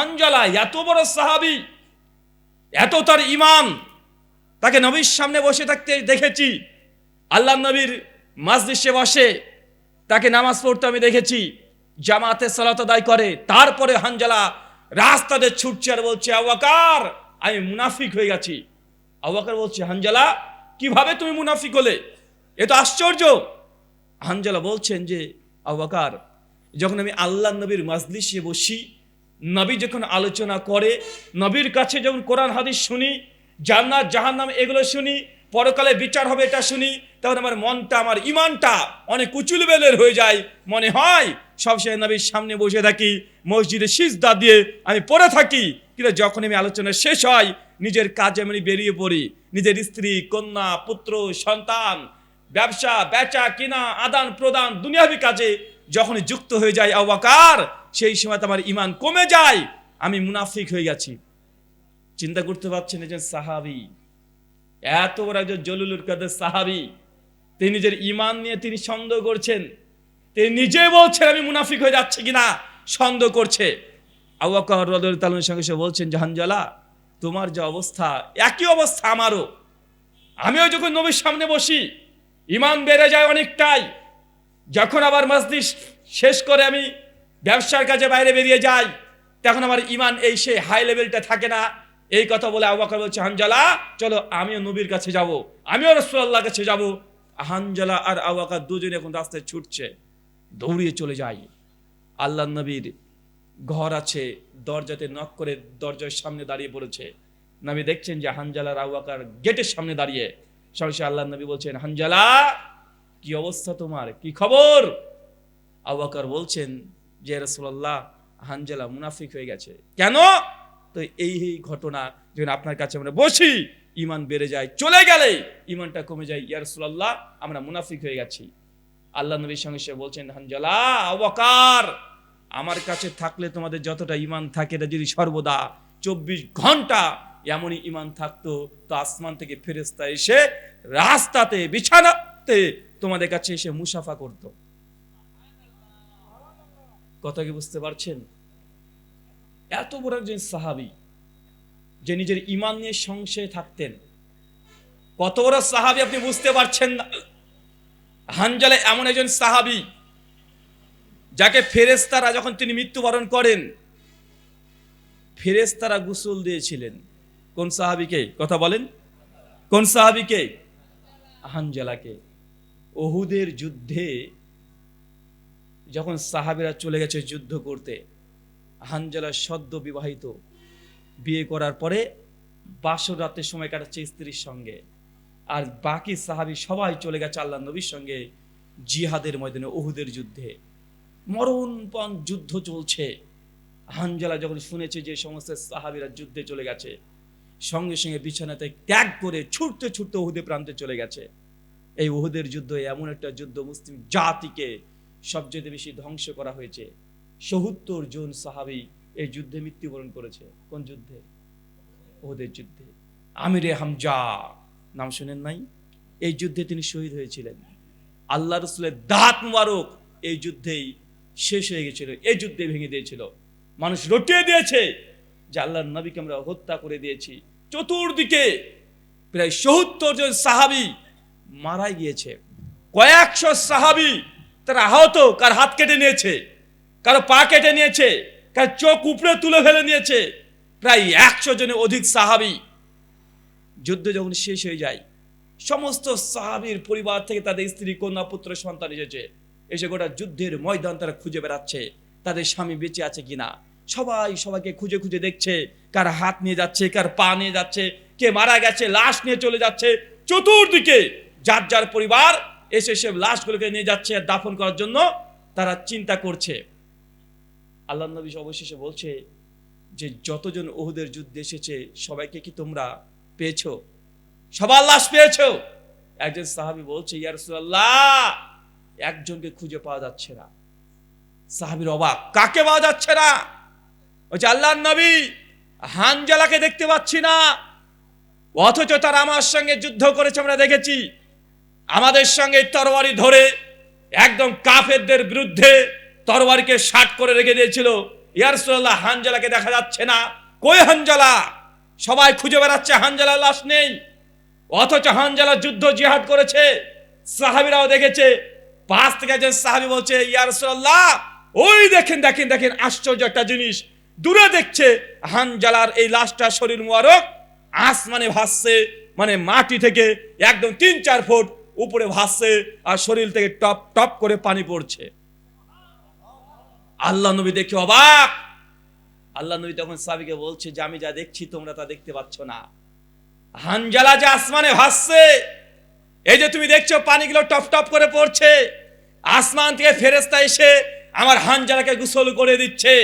হানজালা এত বড় সাহাবি, এত তার ইমান তাকে নবীর সামনে বসে থাকতে দেখেছি। আল্লাহ নবীর মাজলিসে বসে তাকে নামাজ পড়তে আমি দেখেছি, জামাতে সালাত আদায় করে, তারপরে হানজালা রাস্তাতে ছুটছে আর বলছে আওয়াকার আমি মুনাফিক হয়ে গেছি। আওয়াকার বলছে, হানজালা, কীভাবে তুমি মুনাফিক হলে? এ তো আশ্চর্য। হানজালা বলছেন যে আবাকার যখন আমি আল্লাহ নবীর মাজলিসে বসি নবী যখন আলোচনা করে, নবীর কাছে যখন কোরআন হাদিস শুনি, জান্নাত, জাহান্নাম এগুলো শুনি, পরকালে বিচার হবে এটা শুনি, তখন আমার মনটা, আমার ইমানটা অনেক উঁচুল বেলের হয়ে যায়। মনে হয় সবসময় নবীর সামনে বসে থাকি, মসজিদে সিজদা দিয়ে আমি পড়ে থাকি। কিন্তু যখন আমি আলোচনা শেষ হয়, নিজের কাজে আমি বেরিয়ে পড়ি। নিজের স্ত্রী, কন্যা, পুত্র, সন্তান, ব্যবসা, বেচা কিনা আদান প্রদান দুনিয়াবি কাজে যখন যুক্ত হয়ে যায় আওয়াকার, সেই সময় আমার ইমান কমে যায়। আমি মুনাফিক হয়ে গেছি। চিন্তা করতে পারছেন একজন সাহাবি? এত বড় একজন জলুলুর কাদের সাহাবি। তিনি নিজের ইমান নিয়ে তিনি সন্দেহ করছেন, তিনি নিজে বলছেন, আমি মুনাফিক হয়ে যাচ্ছি কিনা? সন্দেহ করছে। তালনের সঙ্গে সে বলছেন, জাহানজালা, তোমার যে অবস্থা, একই অবস্থা আমারও। আমিও যখন নবীর সামনে বসি ইমান বেড়ে যায় অনেকটাই। যখন আবার মসজিদ শেষ করে আমি ব্যবসার কাজে বাইরে বেরিয়ে যাই, তখন আমার ইমান এই সে হাই লেভেলটা থাকে না। এই কথা বলে আবাকার বলছে, হানজালা, চলো আমিও নবীর কাছে যাব, আমিও রসুল্লাহ কাছে যাব। হানজালা আর আবাকার দুজনে এখন রাস্তায় ছুটছে, দৌড়িয়ে চলে যাই। আল্লাহ নবীর ঘর আছে, দরজাতে নক করে দরজার সামনে দাঁড়িয়ে পড়েছে। নবী দেখছেন যে হানজালার আবাকার গেটের সামনে দাঁড়িয়ে। সরাসরি আল্লাহ নবী বলছেন, হানজালা কি অবস্থা তোমার? কি খবর? আবাকার বলছেন যে রসুল্লাহ হানজালা মুনাফিক হয়ে গেছে। কেন? তো এই এই ঘটনা যখন আপনার কাছে আমরা বসি ইমান বেড়ে যায়, চলে গেলে ইমানটা কমে যায়। ইয়া রসুল্লাহ আমরা মুনাফিক হয়ে গেছি। আল্লাহ নবীর সঙ্গে সে বলছেন, হানজালা আবাকার আমার কাছে থাকলে তোমাদের যতটা ইমান থাকে, এটা যদি সর্বদা চব্বিশ ঘণ্টা এমনই ইমান থাকতো, তো আসমান থেকে ফেরেস্তা এসে রাস্তাতে, বিছানাতে তোমাদের কাছে এসে মুসাফা করত। কথা কি বুঝতে পারছেন? এত বড় একজন সাহাবি, যে নিজের ইমান নিয়ে সংশয়ে থাকতেন। কত বড় সাহাবি আপনি বুঝতে পারছেন না? হানজালে এমন একজন সাহাবি, যাকে ফেরেস্তারা যখন তিনি মৃত্যুবরণ করেন ফেরেস্তারা গুসল দিয়েছিলেন। কোন সাহাবিকে? কথা বলেন। কোন সাহাবিকে? হানজালাকে। ওহুদের যুদ্ধে যখন সাহাবিরা চলে গেছে যুদ্ধ করতে, হানজালা সদ্য বিবাহিত। বিয়ে করার পরে বাসর রাতের সময় কাটাচ্ছে স্ত্রীর সঙ্গে। আর বাকি সাহাবি সবাই চলে গেছে আল্লাহ নবীর সঙ্গে জিহাদের ময়দানে ওহুদের যুদ্ধে। মরণপণ যুদ্ধ চলছে। হানজালা যখন শুনেছে যে সমস্ত সাহাবিরা যুদ্ধে চলে গেছে, সঙ্গে সঙ্গে বিছানাতে ত্যাগ করে ছুটতে ছুটতে ওহুদে প্রান্তে চলে গেছে। এই ওহুদের যুদ্ধ এমন একটা যুদ্ধ মুসলিম জাতিকে সবচেয়ে বেশি ধ্বংস করা হয়েছে। সত্তর জন সাহাবি এই যুদ্ধে মৃত্যুবরণ করেছে। কোন যুদ্ধে? ওহুদের যুদ্ধে। আমিরে হামজা, নাম শুনেন নাই? এই যুদ্ধে তিনি শহীদ হয়েছিলেন। আল্লাহ রসুলের দাঁত মুবারক এই যুদ্ধেই শেষ হয়ে গেছিল, এই যুদ্ধে ভেঙে দিয়েছিল। মানুষ রটিয়ে দিয়েছে, যে আল্লাহর নবীকে আমরা হত্যা করে দিয়েছি। চতুর্দিকে প্রায় সত্তর জন সাহাবি মারাই গিয়েছে। কয়েকশো সাহাবি তারা আহত, কার হাত কেটে নিয়েছে, কারও পা কেটে নিয়েছে, কার চোখ উপরে তুলে ফেলে নিয়েছে, প্রায় একশো জনের অধিক সাহাবি। যুদ্ধ যখন শেষ হয়ে যায়, সমস্ত সাহাবির পরিবার থেকে তাদের স্ত্রী, কন্যা, পুত্র, সন্তান এসেছে। এসে গোটা যুদ্ধের ময়দান তারা খুঁজে বেড়াচ্ছে, তাদের স্বামী বেঁচে আছে কিনা। সবাই সবাইকে খুঁজে খুঁজে দেখছে, কার হাত নিয়ে যাচ্ছে, কার পা নিয়ে যাচ্ছে, কে মারা গেছে, লাশ নিয়ে চলে যাচ্ছে। চতুর্দিকে যার যার পরিবার এসে সে লাশগুলোকে নিয়ে যাচ্ছে, দাফন করার জন্য তারা চিন্তা করছে। আল্লাহ নবী অবশেষে বলছে যে, যতজন ওহুদের যুদ্ধে এসেছে, সবাইকে কি তোমরা পেয়েছ? সবার লাশ পেয়েছ? একজন সাহাবি বলছে, ইয়া রাসূলুল্লাহ, একজনকে খুঁজে পাওয়া যাচ্ছে না। সাহাবির অবাক, কাকে পাওয়া যাচ্ছে না? বলছে আল্লাহ নবী, হানজালাকে দেখতে পাচ্ছি না, অথচ তারা আমার সঙ্গে যুদ্ধ করেছে, আমরা দেখেছি। আমাদের সঙ্গে তরবারি ধরে একদম কাফেরদের বিরুদ্ধে তরবারিকে শাট করে রেখে দিয়েছিল। ইয়ারসুল্লাহ হানজালাকে দেখা যাচ্ছে না। কই হানজালা? সবাই খুঁজে বেড়াচ্ছে হানজালা লাশ নেই। অথচ হানজালা যুদ্ধ জিহাদ করেছে। সাহাবিরাও দেখেছে। পাশ থেকে একজন সাহাবি বলছে ইয়ারসুল্লাহ ওই দেখেন দেখেন দেখেন, আশ্চর্য একটা জিনিস। দূরে দেখছে হানজালার এই লাশটা শরীর মুবারক, আসমানে ভাসছে মানে মাটি থেকে একদম তিন চার ফুট উপরে ভাসছে আর শরীর থেকে টপ টপ করে পানি পড়ছে। আল্লাহ নবী দেখে অবাক। আল্লাহ নবী তখন সাবিকে বলছে, যে আমি যা দেখছি, তোমরা তা দেখতে পাচ্ছ না। হানজালা যে আসমানে ভাসছে, এই যে তুমি দেখছ পানিগুলো টপ টপ করে পড়ছে, আসমান থেকে ফেরেস্তা এসে আমার হানজালাকে গোসল করে দিচ্ছে।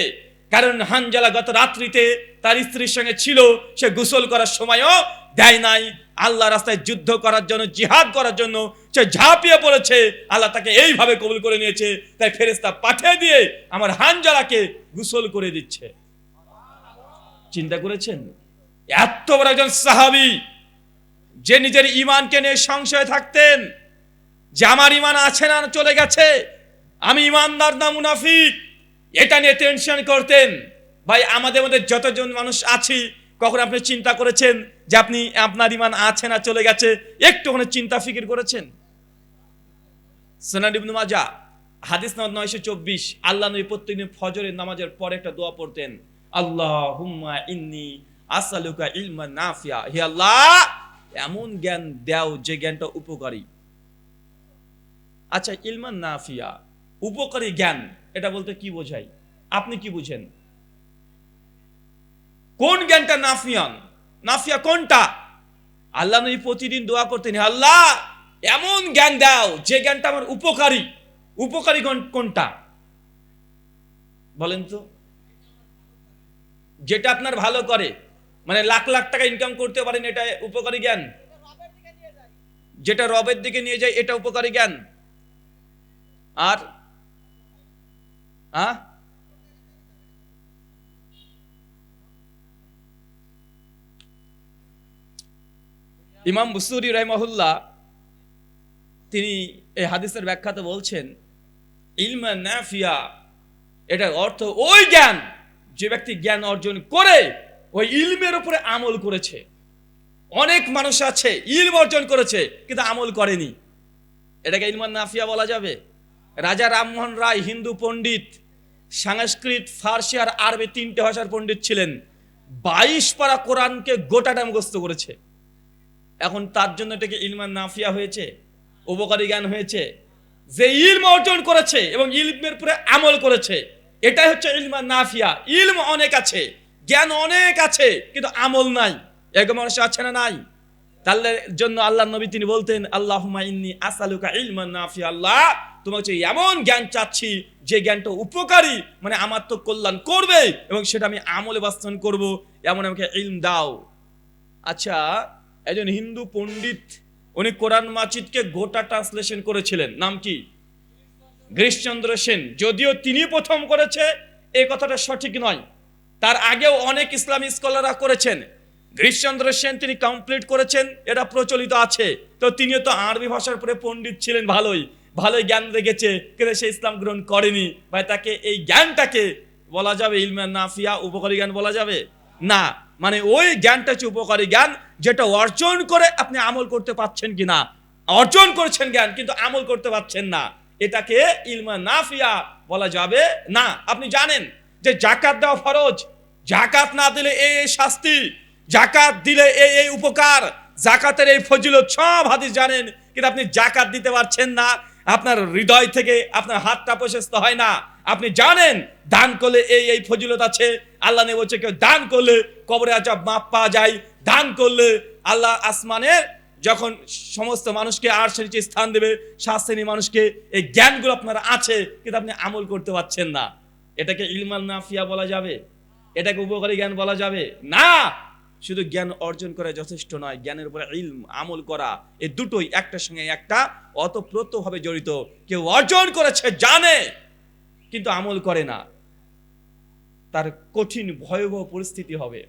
কারণ হানজালা গত রাত্রিতে তার স্ত্রীর সঙ্গে ছিল, সে গোসল করার সময়ও দেয় নাই। আল্লাহ রাস্তায় যুদ্ধ করার জন্য, জিহাদ করার জন্য সে ঝাঁপিয়ে পড়েছে। আল্লাহ তাকে এইভাবে কবুল করে নিয়েছে। তাই ফেরেস্তা পাঠিয়ে দিয়ে আমার হানজালাকে গোসল করে দিচ্ছে। চিন্তা করেছেন? এত বড় একজন সাহাবি, যে নিজের ইমানকে নিয়ে সংশয়ে থাকতেন, যে আমার ইমান আছে না চলে গেছে, আমি ইমানদার না মুনাফিক, এটা নিয়ে টেনশন করতেন। ভাই, আমাদের মধ্যে যতজন মানুষ আছি কখন আপনি চিন্তা করেছেন যে আপনি, আপনার ইমান আছে না, চলে গেছে? একটুখানি চিন্তা, ফিকির করেছেন? সোনার ইবনু মাজা, হাদিস নাম্বার নয়শো চব্বিশ, আল্লাহ নবী প্রত্যেকদিন ফজরের নামাজের পরে একটা দোয়া পড়তেন আল্লাহ হুম্মা ইন্নি আসালুকা ইলমা নাফিয়া। হে আল্লাহ, এমন জ্ঞান দাও যে জ্ঞানটা উপকারী। আচ্ছা ইলমান নাফিয়া, উপকারী জ্ঞান, এটা বলতে কি বোঝায়? আপনি কি বুঝেন? কোন জ্ঞানটা নাফিয়ান? নাফিয়া কোনটা? আল্লাহ নবী প্রতিদিন দোয়া করতেন আল্লাহ, এমন জ্ঞান দাও, যে জ্ঞানটা আমার উপকারী। উপকারী কোনটা? বলেন তো। যেটা আপনার ভালো করে। মানে লাখ লাখ টাকা ইনকাম করতে পারেন, এটা উপকারী জ্ঞান? যেটা রবের দিকে নিয়ে যায়, এটা উপকারী জ্ঞান? আর? আ? ইমাম বুসুরি রহমহুল্লাহ, তিনি এই হাদিসের ব্যাখ্যাতে বলছেন, ইলমা নাফিয়া এটার অর্থ ওই জ্ঞান, যে ব্যক্তি জ্ঞান অর্জন করে, ওই ইলমের উপরে আমল করেছে। অনেক মানুষ আছে, ইলম অর্জন করেছে, কিন্তু আমল করেনি। এটাকে ইলমান নাফিয়া বলা যাবে। রাজা রামমোহন রায়, হিন্দু পণ্ডিত, সংস্কৃত, ফার্সি আর আরবি তিনটে ভাষার পণ্ডিত ছিলেন। বাইশ পারা কোরআনকে গোটাটা মুখস্থ করেছে। এখন তার জন্য এটাকে ইলমান নাফিয়া হয়েছে, উপকারী জ্ঞান হয়েছে, যে ইলম অর্জন করেছে এবং ইলমের উপরে আমল করেছে, এটাই হচ্ছে ইলমান নাফিয়া। ইলম অনেক আছে, জ্ঞান অনেক আছে, কিন্তু আমল নাই। এরকম মানুষ আছে না নাই? তার জন্য আল্লাহ নবী তিনি বলতেন আল্লাহ ইন্নি আসালুকা ইলমান নাফিয়া। আল্লাহ হচ্ছে এমন জ্ঞান চাচ্ছি, যে জ্ঞানটা উপকারী মানে আমার তো কল্যাণ করবে এবং সেটা আমি আমলে বাস্তবায়ন করব, এমন আমাকে ইলম দাও। আচ্ছা একজন হিন্দু পণ্ডিত, উনি কোরআন মাজিদকে গোটা ট্রান্সলেশন করেছিলেন। নাম কি? গিরিশচন্দ্র সেন। যদিও তিনি প্রথম করেছে, এই কথাটা সঠিক নয়। তার আগেও অনেক ইসলামী স্কলাররা করেছেন। গিরিশচন্দ্র সেন তিনি কমপ্লিট করেছেন, এটা প্রচলিত আছে। তো তিনিও তো আরবি ভাষার পরে পণ্ডিত ছিলেন ভালোই। ভালোই জ্ঞান রেখেছে, কিন্তু সে ইসলাম গ্রহণ করেনি। ভাই, তাকে এই জ্ঞানটাকে বলা যাবে ইলমান নাফিয়া, উপকারী জ্ঞান বলা যাবে? না মানে ওই জ্ঞানটা হচ্ছে উপকারী জ্ঞান। যেটা অর্জন করে আপনি আমল করতে পারছেন কি না অর্জন করছেন জ্ঞান, কিন্তু আমল করতে পারছেন না। এটাকে ইলমা নাফিয়া বলা যাবে না। আপনি জানেন যে জাকাত দেওয়া ফরজ জাকাত না দিলে এই শাস্তি জাকাত দিলে এই এই উপকার জাকাতের এই ফজিলত সব হাদিস জানেন, কিন্তু আপনি জাকাত দিতে পারছেন না। আপনার হৃদয় থেকে আপনার হাতটা প্রশস্ত হয় না। আপনি জানেন, দান করলে এই এই ফজিলত আছে। আল্লাহ নেই বলছে, কেউ দান করলে কবরে আজাব মাপ পাওয়া যায়। দান করলে আল্লাহ আসমানের যখন সমস্ত মানুষকে আর নিচে স্থান দেবে সাত শ্রেণি মানুষকে, এই জ্ঞানগুলো আপনার আছে, কিন্তু আপনি আমল করতে পারছেন না। এটাকে ইলমাল নাফিয়া বলা যাবে। এটাকে উপকারী জ্ঞান বলা যাবে। না! শুধু জ্ঞান অর্জন করা যথেষ্ট নয়, জ্ঞানের উপরে ইলম, আমল করা এই দুটোই একটা সঙ্গে একটা অতপ্রতভাবে জড়িত। কেউ অর্জন করেছে, জানে, কিন্তু আমল করে না। তার কঠিন, ভয়াবহ পরিস্থিতি হবে।